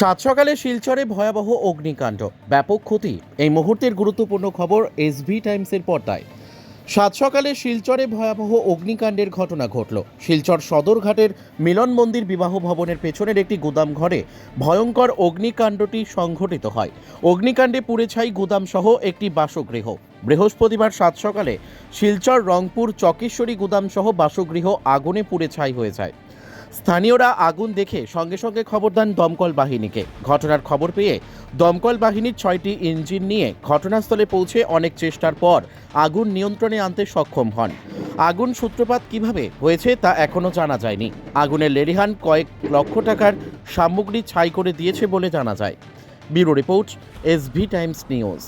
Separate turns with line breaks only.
সাত সকালে শিলচরে ভয়াবহ অগ্নিকাণ্ড। ব্যাপক ক্ষতি। এই মুহূর্তের গুরুত্বপূর্ণ খবর এসভি টাইমসের পর্দায়। সাত সকালে শিলচরে ভয়াবহ অগ্নিকাণ্ডের ঘটনা ঘটল। শিলচর সদরঘাটের মিলন মন্দির বিবাহ ভবনের পেছনের একটি গুদাম ঘরে ভয়ঙ্কর অগ্নিকাণ্ডটি সংঘটিত হয়। অগ্নিকাণ্ডে পুড়ে ছাই গুদাম সহ একটি বাসগৃহ। বৃহস্পতিবার সাত সকালে শিলচর রংপুর চকেশ্বরী গুদাম সহ বাসগৃহ আগুনে পুড়ে ছাই হয়ে যায়। স্থানীয়রা আগুন দেখে সঙ্গে সঙ্গে খবর দেন দমকল বাহিনীকে। ঘটনার খবর পেয়ে দমকল বাহিনীর ছয়টি ইঞ্জিন নিয়ে ঘটনাস্থলে পৌঁছে অনেক চেষ্টার পর আগুন নিয়ন্ত্রণে আনতে সক্ষম হন। আগুন সূত্রপাত কীভাবে হয়েছে তা এখনও জানা যায়নি। আগুনের লেরিহান কয়েক লক্ষ টাকার সামগ্রী ছাই করে দিয়েছে বলে জানা যায়। Bureau report, S V Times News.